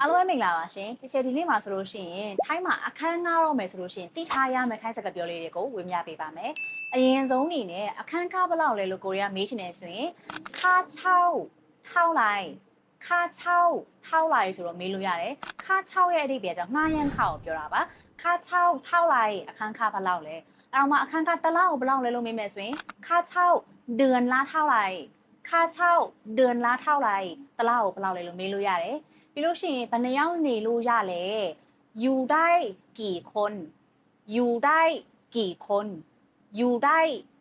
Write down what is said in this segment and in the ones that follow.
အားလုံးပဲမင်္ဂလာပါရှင်။ဒီချက်ဒီနေ့မှာဆိုလို့ရှိရင်ထိုင်းမှာအခန်းငှားတော့မယ်ဆိုလို့ရှိရင်တိထားရမယ်ထိုင်းစကားပြောလေးတွေကိုဝေမျှပေးပါမယ်။အရင်ဆုံးအနေနဲ့အခန်းကားဘယ်လောက်လဲလို့ကိုရီးယားမေးချင်နေဆိုရင်ခါ6ထောက်လိုက်ခါ6ထောက်လိုက်ဆိုတော့မေးလို့ရတယ်။ခါ6ရဲ့အဓိပ္ပာယ်ကြောင့်ငှားရမ်းခါကိုပြောတာပါ။ခါ6ထောက်လိုက်အခန်းကားဘယ်လောက်လဲ။အဲ့တော့မှအခန်းကားတစ်လောက်ဘယ်လောက်လဲလို့မေးမယ်ဆိုရင်ခါ6เดือนละเท่าไหร่ခါ6เดือนละเท่าไหร่တစ်လောက်ကိုဘယ်လောက်လဲလို့မေးလို့ရတယ်။ ပြီးလို့ရှိရင်ဘယ်နှယောက်နေလို့ရလဲอยู่ได้กี่คนอยู่ได้กี่คนอยู่ได้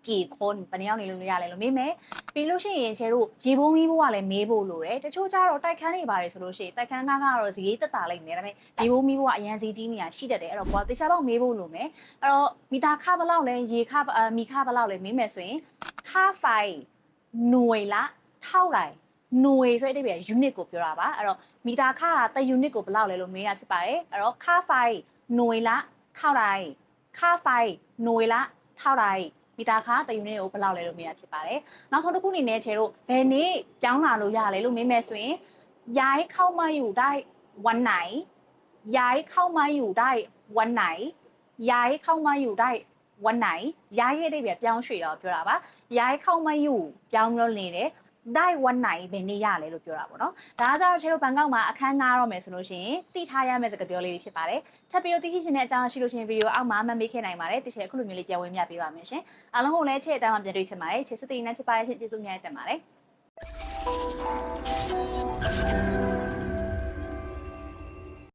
กี่คนဘယ်နှယောက်နေလို့ရလဲလို့မေးမယ်ပြီးလို့ရှိရင်ချေတို့ရေဘုံမီးဘိုးကလည်းမေးဖို့လိုတယ်တချို့ကျတော့တိုက်ခန်းနေပါတယ်ဆိုလို့ရှိရင်တိုက်ခန်းကားကတော့ဇီးတက်တာလိုက်နေဒါပေမဲ့ရေဘုံမီးဘိုးကအရန်စီကြီးနေရရှိတတ်တယ်အဲ့တော့ကိုကတေချာတော့မေးဖို့လိုမယ်အဲ့တော့မီတာခဘလောက်လဲရေခအာမီခဘလောက်လဲမေးမယ်ဆိုရင်ခဖိုင်หน่วยละเ ท่าไหร่หน่วยဆိုတဲ့အဓိပ္ပာယ် unit ကိုပြောတာပါအဲ့တော့ မီတာခါကတ unit ကိုဘယ်လောက်လဲလို့မေးတာဖြစ်ပါတယ်အဲ့တော့ခါဖိုင်หน่วยละเท่าไหร่ခါဖိုင်หน่วยละเท่าไหร่မီတာခါတ unit ကိုဘယ်လောက်လဲလို့မေးတာဖြစ်ပါတယ်နောက်ဆုံးတစ်ခုအနေနဲ့ချေတို့ဘယ်နေ့ကြောင်းလာလို့ရလဲလို့မေးမယ်ဆိုရင်ย้ายเข้ามาอยู่ได้วันไหนย้ายเข้ามาอยู่ได้วันไหนย้ายเข้ามาอยู่ได้วันไหนย้ายရဲ့အဓိပ္ပာယ်ပြောင်းရွှေ့တော့ပြောတာပါย้ายเข้ามาอยู่ပြောင်းလို့နေတယ် night one night ဘယ်နေ့ရလဲလို့ပြောတာပေါ့နော်ဒါကြတော့ခြေတို့ဘန်ကောက်မှာအခမ်းငားတော့မယ်ဆိုလို့ရှိရင်တိထားရမယ့်စကားပြောလေးတွေဖြစ်ပါတယ်ထပ်ပြီးတော့သိရှိချင်တဲ့အကြောင်းရှိလို့ရှိရင်ဗီဒီယိုအောက်မှာမှတ်မိခဲ့နိုင်ပါတယ်တိချေအခုလိုမျိုးလေးပြန်ဝင်ပြပေးပါမယ်ရှင်အားလုံးကိုလည်းခြေအတိုင်းမှာပြန်တွေ့ချင်ပါတယ်ခြေစစ်တီနဲ့ဖြစ်ပါရဲ့ရှင်ကျေးဇူးအများကြီးတင်ပါတယ်